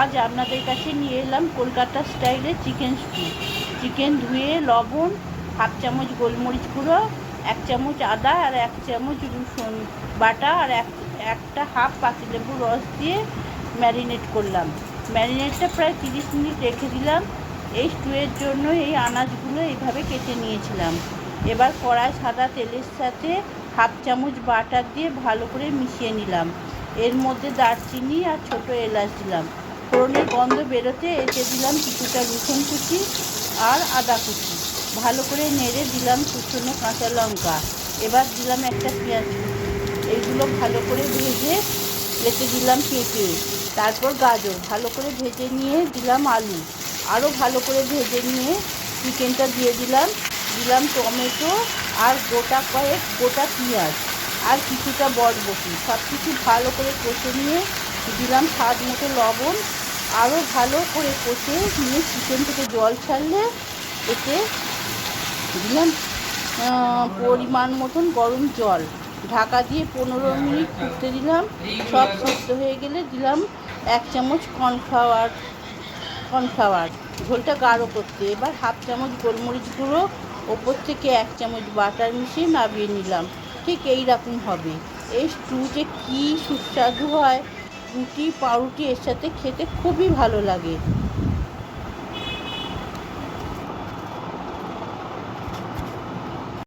আজ আপনাদের কাছে নিয়ে এলাম কলকাতা স্টাইলে চিকেন স্টু চিকেন ধুয়ে, লবণ, হাফ চামচ গোলমরিচ গুঁড়ো, এক চামচ আদা আর এক চামচ রসুন বাটা আর এক, একটা হাফ পাতিলেবু রস দিয়ে ম্যারিনেট করলাম। ম্যারিনেটটা প্রায় তিরিশ মিনিট রেখে দিলাম। এই স্টুয়ের জন্য এই আনাজগুলো এইভাবে কেটে নিয়েছিলাম। এবার কড়াই সাদা তেলের সাথে হাফ চামচ বাটার দিয়ে ভালো করে মিশিয়ে নিলাম। এর মধ্যে দারচিনি আর ছোটো এলাচ দিলাম। ফোড়নের গন্ধ বেরোতে এতে দিলাম কিছুটা রসুন কুচি আর আদা কুচি। ভালো করে নেড়ে দিলাম কুচনো কাঁচা লঙ্কা। এবার দিলাম একটা পেঁয়াজ কুচি। এইগুলো ভালো করে ভেজে রেখে দিলাম পেঁপে তারপর গাজর ভালো করে ভেজে নিয়ে দিলাম আলু। আরও ভালো করে ভেজে নিয়ে চিকেনটা দিয়ে দিলাম। দিলাম টমেটো আর গোটা কয়েক গোটা পেঁয়াজ আর কিছুটা বরবটি। সব কিছু ভালো করে কষে নিয়ে দিলাম স্বাদ মতো লবণ আরও ভালো করে কষে নিয়ে চিকেন থেকে জল ছাড়লে এতে দিলাম পরিমাণ মতন গরম জল। ঢাকা দিয়ে পনেরো মিনিট ফুটতে দিলাম। সব সিদ্ধ হয়ে গেলে দিলাম এক চামচ কর্নফ্লাওয়ার কর্নফ্লাওয়ার ঝোলটা গাঢ় করতে। এবার হাফ চামচ গোলমরিচ গুঁড়ো, ওপর থেকে এক চামচ বাটার মিশিয়ে নামিয়ে নিলাম। ঠিক এই রকম হবে। এই স্টু যে কী সুস্বাদু হয়। রুটি পাউরুটি এর সাথে খেতে খুবই ভালো লাগে।